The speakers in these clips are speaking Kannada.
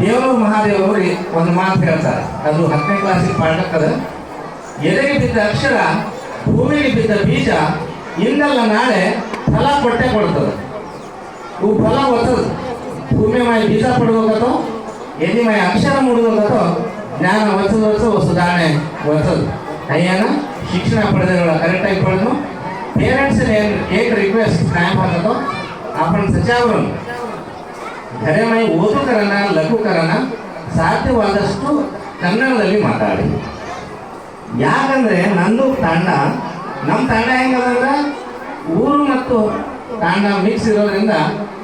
ದೇವರು ಮಹಾದೇವರಿಗೆ ಒಂದು ಮಾತು ಹೇಳ್ತಾರೆ. ಅದು ಹತ್ತನೇ ಕ್ಲಾಸಿಗೆ ಪಾಠಕ್ಕದ ಎದೆಗೆ ಬಿದ್ದ ಅಕ್ಷರ, ಭೂಮಿಗೆ ಬಿದ್ದ ಬೀಜ, ಇಂದಲ್ಲ ನಾಳೆ ಫಲ ಕೊಟ್ಟೆ ಕೊಡ್ತದೆ. ಇವು ಫಲ ಒತ್ತದ ಭೂಮಿ ಮಾಯ ಬೀಜ ಪಡ್ಬೇಕೋ ಎದೆ ಮಾಯ ಅಕ್ಷರ ಮೂಡಿದೋಗತ್ತ ಜ್ಞಾನ ಒತ್ತದ ಹೊತ್ತು ಸುಧಾರಣೆ ಒತ್ತದ ಅಯ್ಯನ ಶಿಕ್ಷಣ ಪಡೆದಿರೋ. ಕರೆಕ್ಟಾಗಿ ಪಡೆದು ಪೇರೆಂಟ್ಸ್ ಏನು ಏಕ ರಿಕ್ವೆಸ್ಟ್ ಸ್ನ್ಯಾಪ್ ಹಾಕೋದು ಆಪಣ ಸಚಿವರು ಓದು ಮೈ ಲಘು ಕರನ ಸಾಧ್ಯವಾದಷ್ಟು ಕನ್ನಡದಲ್ಲಿ ಮಾತಾಡಿ. ಯಾಕಂದ್ರೆ ನಂದು ತಾಂಡ ನಮ್ಮ ತಂಡ ಹೆಂಗದಂದ್ರೆ ಊರು ಮತ್ತು ತಾಂಡ ಮಿಕ್ಸ್ ಇರೋದ್ರಿಂದ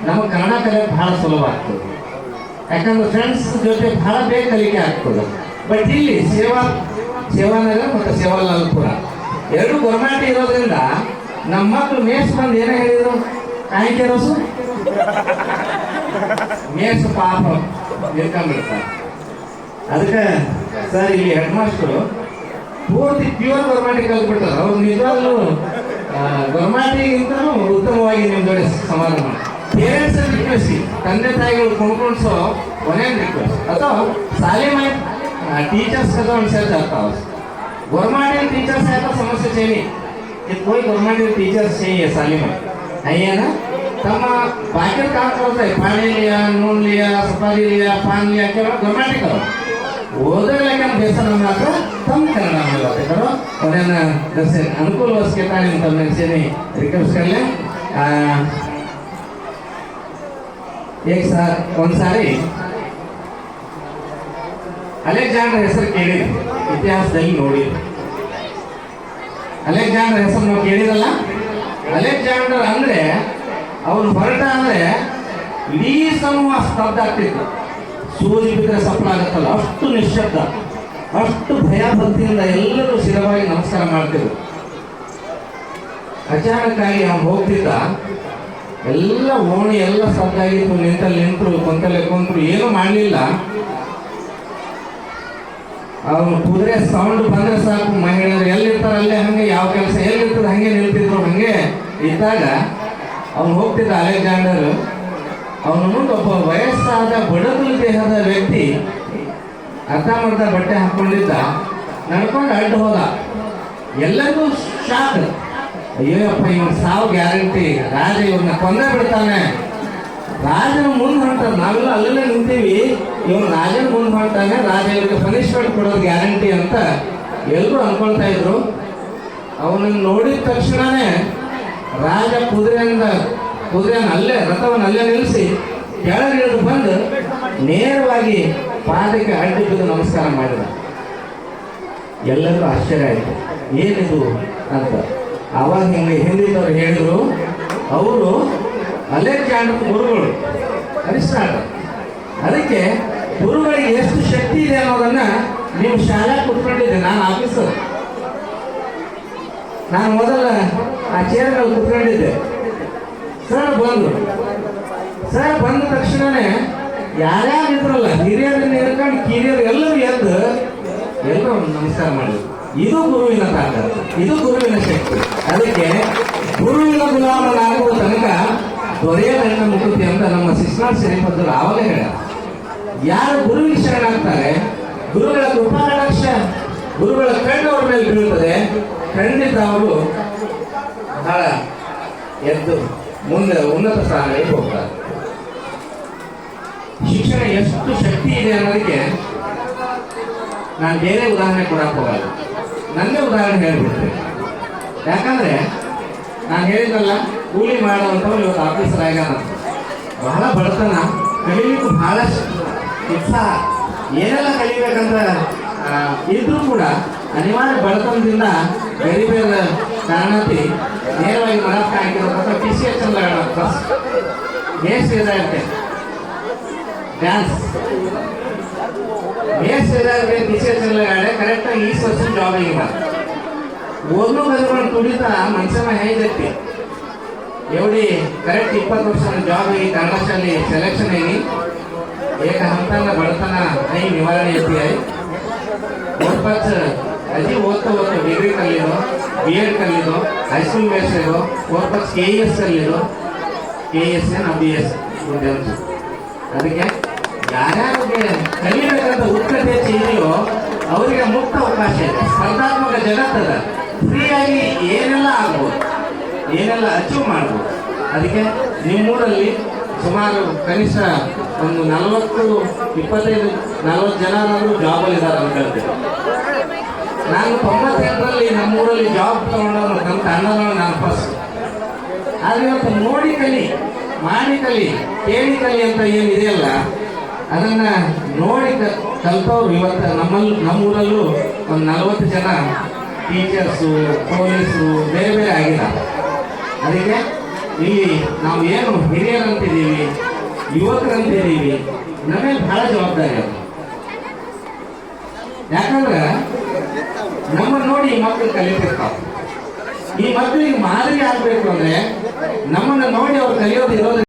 ನಮ್ಮ ಕನ್ನಡ ಕಲೆ ಬಹಳ ಸುಲಭ ಆಗ್ತದೆ. ಯಾಕಂದ್ರೆ ಫ್ರೆಂಡ್ಸ್ ಜೊತೆ ಬಹಳ ಬೇಗ ಕಲಿಕೆ ಆಗ್ತದೆ. ಬಟ್ ಇಲ್ಲಿ ಸೇವಾ, ಸೇವಾನಗರ ಮತ್ತು ಕೂಡ ಎರಡು ಗೊರ್ಮಾಟಿ ಇರೋದ್ರಿಂದ ನಮ್ಮ ಮಕ್ಕಳು ಮೇಸ್ ಬಂದು ಏನೇ ಹೇಳಿದ್ರು? ಕಾಯಿ ರೋಸು ಮೇಸು ಪಾಪ ನಿಂತ್ಕೊಂಡ್ಬಿಡ್ತಾರೆ ಅದಕ್ಕೆ ಸರ್, ಇಲ್ಲಿ ಹೆಡ್ ಮಾಸ್ಟರು ಪೂರ್ತಿ ಪ್ಯೂರ್ ಗೌರ್ಮೆಂಟ್ ಕಲ್ತ್ಬಿಡ್ತಾರೆ ಅವ್ರು ನಿಜವಾಗ್ಲೂ ಗೌರ್ಮೆಂಟಿಗಿಂತಲೂ ಉತ್ತಮವಾಗಿ ನಿಮ್ಮ ಜೊತೆ ಸಮಾನ ಪೇರೆಂಟ್ಸ್ ರಿಕ್ವೆಸ್ಟ್ ತಂದೆ ತಾಯಿಗಳು ಕೊಂಡ್ಕೊಳ್ಸೋ ಒಂದೇನು ರಿಕ್ವೆಸ್ಟ್ ಅಥವಾ ಶಾಲೆ ಮನೆ ಟೀಚರ್ಸ್ ಕದ ಒಂದು ಸರ್ಚ್ ಆಗ್ತಾವ ಟೀಚರ್ಸ್ ಆಯ್ತಾ ಸಮಸ್ಯೆ ಚೇನಿ. ಇದು ಕೋಯ್ ಗೌರ್ಮೆಂಟ್ ಟೀಚರ್ಸ್ ಚೇನಿ ಶಾಲೆ ಮನೆ. ಅಯ್ಯನ ತಮ್ಮ પાકેટ કામ કરતા પાણી લિયા નૂન લિયા સફારી લિયા પાન લિયા કેવા ગમેટી કરો ಓದಲೇಕನ ಬೇಸರ ಮಾತ್ರ ತಮ್ಮ ಕನ್ನಡ ಮಾತಾಡ್ತಾರೋ ಅವರನ್ನ ದಸೆ ಅನುಕೂಲವಾಗಿ ತಾನೆ ತಮ್ಮ ಸೇನೆ ರಿಕ್ವೆಸ್ಟ್ ಕರಲೆ. ಏಕ್ ಸಾರ್, ಒಂದ್ ಅಲೆಕ್ಸಾಂಡರ್ ಹೆಸರು ಕೇಳಿ ಇತಿಹಾಸದಲ್ಲಿ ನೋಡಿ ಅಲೆಕ್ಸಾಂಡರ್ ಹೆಸರು ನಾವು ಕೇಳಿರಲ್ಲ ಅಲೆಕ್ಸಾಂಡರ್ ಅಂದ್ರೆ ಅವನು ಹೊರಟ ಅಂದ್ರೆ ಇಡೀ ಸಮೂಹ ಸ್ತಬ್ಧ ಆಗ್ತಿತ್ತು. ಸೂರ್ಯ ಬಿದ್ದರೆ ಸಫಲ ಆಗುತ್ತಲ್ಲ, ಅಷ್ಟು ನಿಶ್ಶಬ್ದ. ಅಷ್ಟು ಭಯ ಭಕ್ತಿಯಿಂದ ಎಲ್ಲರೂ ಸ್ಥಿರವಾಗಿ ನಮಸ್ಕಾರ ಮಾಡ್ತಿದ್ರು. ಅಚಾನಕ್ಕಾಗಿ ಅವನು ಹೋಗ್ತಿದ್ದ, ಎಲ್ಲ ಓಣಿ, ಎಲ್ಲ ಸ್ತಬ್ಧ ಆಗಿತ್ತು, ನಿಂತಲ್ಲಿ ನಿಂತರು, ಕೊಂತಲ್ಲಿ ಕುಂತರು, ಏನು ಮಾಡಲಿಲ್ಲ. ಅವನು ಕುದುರೆ ಸೌಂಡ್ ಬಂದ್ರೆ ಸಾಕು, ಮಹಿಳೆಯರು ಎಲ್ಲಿರ್ತಾರೆ ಅಲ್ಲೇ ಹಂಗೆ, ಯಾವ ಕೆಲಸ, ಎಲ್ಲಿರ್ತದೆ, ಹಂಗೆ ನಿಲ್ತಿದ್ರು, ಹಂಗೆ ಇದ್ದಾಗ ಅವನು ಹೋಗ್ತಿದ್ದ ಅಲೆಕ್ಸಾಂಡರ್. ಅವನು ಒಬ್ಬ ವಯಸ್ಸಾದ ಬಡಗಲು ದೇಹದ ವ್ಯಕ್ತಿ ಅರ್ಧ ಮರ್ಧ ಬಟ್ಟೆ ಹಾಕೊಂಡಿದ್ದ. ನಡ್ಕೊಂಡು ಅಡ್ಡು ಹೋದ. ಎಲ್ಲರಿಗೂ ಶಾಕ್ ಅಯ್ಯೋಯಪ್ಪ ಇವನ್ ಸಾವು ಗ್ಯಾರಂಟಿ. ರಾಜ ಇವನ್ನ ಕೊಂದೇ ಬಿಡ್ತಾನೆ. ರಾಜನ ಮುಂದೆ ಹೊಂಟಾರ ನಾವೆಲ್ಲ ಅಲ್ಲೇ ನಿಂತೀವಿ. ಇವನು ರಾಜನ ಮುಂದೆ ಹೊಂಟಾನೆ ರಾಜ ಇವ್ರಿಗೆ ಪನಿಷ್ಮೆಂಟ್ ಕೊಡೋದು ಗ್ಯಾರಂಟಿ ಅಂತ ಎಲ್ಲರೂ ಅನ್ಕೊಳ್ತಾ ಇದ್ರು. ಅವನನ್ನು ನೋಡಿದ ತಕ್ಷಣನೇ ರಾಜ ಕುದುರೆಯಿಂದ ಕುದುರೆಯನ್ನು ಅಲ್ಲೇ ರಥವನ್ನು ಅಲ್ಲೇ ನಿಲ್ಲಿಸಿ ಕೆಳಗಿಳಿದು ಬಂದು ನೇರವಾಗಿ ಪಾದಕ್ಕೆ ಅಡ್ಡಿ ನಮಸ್ಕಾರ ಮಾಡಿದ. ಎಲ್ಲರಿಗೂ ಆಶ್ಚರ್ಯ ಆಯಿತು. ಏನಿದು ಅಂತ. ಅವಾಗ ಹಿಂಗೆ ಹಿಂದಿನವ್ರು ಹೇಳಿದರು, ಅವರು ಅಲೆಕ್ಸಾಂಡರ್ ಗುರುಗಳು, ಅರಿಸ್ಟಾಟಲ್. ಅದಕ್ಕೆ ಗುರುಗಳಿಗೆ ಎಷ್ಟು ಶಕ್ತಿ ಇದೆ ಅನ್ನೋದನ್ನು ನೀವು ಶಾಲೆ ಕುತ್ಕೊಂಡಿದ್ದೆ ನಾನು ಆಫೀಸರ್. ನಾನು ಮೊದಲ ಆ ಚೇರ್ ಮೇಲೆ ಕುತ್ಕೊಂಡಿದ್ದೆ. ಸರ್ ಬಂದು. ಸರ್ ಬಂದ ತಕ್ಷಣನೇ ಯಾರ್ಯಾರು ಇದ್ರಲ್ಲ, ಹಿರಿಯರನ್ನ ಹಿಡ್ಕೊಂಡು ಕಿರಿಯರು ಎಲ್ಲರೂ ಎದ್ದು ಎಲ್ಲರೂ ನಮಸ್ಕಾರ ಮಾಡಿದ್ರು. ಇದು ಗುರುವಿನ ತಾಕತ್ತು, ಇದು ಗುರುವಿನ ಶಕ್ತಿ. ಅದಕ್ಕೆ ಗುರುವಿನ ಗುಲಾಮನಾಗುವ ತನಕ ದೊರೆಯದಣ್ಣ ಮುಕುತಿ ಅಂತ ನಮ್ಮ ಶಿಕ್ಷಣ ಶ್ರೀಪದ್ರು ಆವಾಗ ಹೇಳ ಯಾರು ಗುರುವಿನ ಶರಣಾಗ್ತಾರೆ, ಗುರುಗಳ ಕೃಪಾಕಟಾಕ್ಷ ಗುರುಗಳ ಕಣ್ಣು ಅವ್ರ ಮೇಲೆ ಬೀಳುತ್ತದೆ ಖಂಡಿತ ಅವರು ಬಹಳ ಎದ್ದು ಮುಂದೆ ಉನ್ನತ ಸ್ಥಾನಗಳಿಗೆ ಹೋಗ್ತಾರೆ. ಶಿಕ್ಷಣ ಎಷ್ಟು ಶಕ್ತಿ ಇದೆ ಅನ್ನೋದಕ್ಕೆ ನಾನು ಬೇರೆ ಉದಾಹರಣೆ ಕೊಡಕ್ಕೆ ಹೋಗಲ್ಲ. ನನ್ನೇ ಉದಾಹರಣೆ ಹೇಳ್ಬಿಡ್ತೇನೆ. ಯಾಕಂದ್ರೆ ನಾನು ಹೇಳಿದ್ನಲ್ಲ, ಕೂಲಿ ಮಾಡುವಂಥವ್ರು ಇವತ್ತು ಆಫೀಸರ್ ಆಗ್ಯಾನ ಬಹಳ ಬಡತನ, ಕಲಿಲಿಕ್ಕೂ ಬಹಳಷ್ಟು ಉತ್ಸಾಹ. ಏನೆಲ್ಲ ಕಲಿಬೇಕಂದ್ರೆ ಇದ್ರೂ ಕೂಡ ಅನಿವಾರ್ಯ ಬಡತನದಿಂದ ಗರಿಬೆಲ್ಲ ಕಾರಣತಿ ನೇರವಾಗಿ ಮನಕ್ಕೆ ಹಾಕಿರೋದ್ರಿಂದ ಫಿಸಿಯೇಷನ್ ಬಸ್ ಬೇಸ್ ಇದಾಗುತ್ತೆ ಡ್ಯಾನ್ಸ್ ಬೇಸ್ ಇದಾದ್ರೆ ಫಿಸಿಯೇಷನ್ ಕರೆಕ್ಟಾಗಿ ಈ ವರ್ಷ ಜಾಬ್ ಆಗಿಲ್ಲ ಒಂದು ಬದಲು ತುಡಿತಾ ಮನುಷ್ಯನ ಹೇಗಿರ್ತಿ ಎವಡಿ ಕರೆಕ್ಟ್ ಇಪ್ಪತ್ತು ವರ್ಷ ಜಾಬ್ ಆಗಿ ಕನ್ನಡಶಾಲಿ ಸೆಲೆಕ್ಷನ್ ಆಗಿ ಏಕ ಹಂತನ ಬಡತನ, ಐ ನಿವಾರಣೆ ಐತಿ ಐ ಒಂದು ಪಕ್ಷ ಅಜಿ ಓದ್ತಾ ಓದ್ತಾ ಡಿಗ್ರಿ ಕಲಿಯೋದು ಬಿ ಎಡ್ ಕಲಿಯೋದು ಹೈಸ್ಕೂಲ್ ಮೇಲ್ಸಿರೋ ಓದ್ಬೇಕು ಕೆ ಎಸ್ ಕಲಿಯೋದು K S N B S ಅದಕ್ಕೆ ಯಾರ್ಯಾರಿಗೆ ಕಲಿಬೇಕಂತ ಉತ್ಕಟ ಇದೆಯೋ ಅವರಿಗೆ ಮುಕ್ತ ಅವಕಾಶ ಇದೆ. ಸ್ಪರ್ಧಾತ್ಮಕ ಜಗತ್ತದ ಫ್ರೀಯಾಗಿ ಏನೆಲ್ಲ ಆಗ್ಬೋದು, ಏನೆಲ್ಲ ಅಚೀವ್ ಮಾಡ್ಬೋದು, ಅದಕ್ಕೆ ನಿಮ್ಮೂರಲ್ಲಿ ಸುಮಾರು ಕನಿಷ್ಠ ಒಂದು ನಲವತ್ತು, ಇಪ್ಪತ್ತೈದು, ನಲವತ್ತು ಜನ ಜಾಬಲ್ಲಿ ಇದ್ದಾರೆ ಅಂತ ಹೇಳ್ತೀನಿ. ನಾನು ತೊಂಬತ್ತೆಂಟರಲ್ಲಿ ನಮ್ಮೂರಲ್ಲಿ ಜಾಬ್ ತಗೊಂಡವರು ನಮ್ಮ ಅಣ್ಣನವನು ನಾನು ಫಸ್ಟ್ ಆದರೆ ಇವತ್ತು ನೋಡಿ ಕಲಿ, ಮಾಡಿ ಕಲಿ, ಕೇಳಿ ಕಲಿ ಅಂತ ಏನಿದೆಯಲ್ಲ ಅದನ್ನ ನೋಡಿ ಕಲ್ತವ್ರು ಇವತ್ತು ನಮ್ಮಲ್ಲಿ ನಮ್ಮೂರಲ್ಲೂ ಒಂದು ನಲವತ್ತು ಜನ ಟೀಚರ್ಸು ಪೊಲೀಸರು ಬೇರೆ ಬೇರೆ ಆಗಿದ್ದಾರೆ. ಅದಕ್ಕೆ ಇಲ್ಲಿ ನಾವು ಏನು ಹಿರಿಯರಂತಿದ್ದೀವಿ, ಯುವಕರಂತಿದ್ದೀವಿ ನಮಗೆ ಭಾಳ ಜವಾಬ್ದಾರಿ ಯಾಕಂದ್ರೆ ನಮ್ಮನ್ನ ನೋಡಿ ಈ ಮಕ್ಕಳು ಕಲಿತಿರ್ತಾರೆ ಈ ಮಕ್ಕಳಿಗೆ ಮಾದರಿ ಆಗ್ಬೇಕು ಅಂದ್ರೆ ನಮ್ಮನ್ನ ನೋಡಿ ಅವ್ರು ಕಲಿಯೋದು ಇರೋದು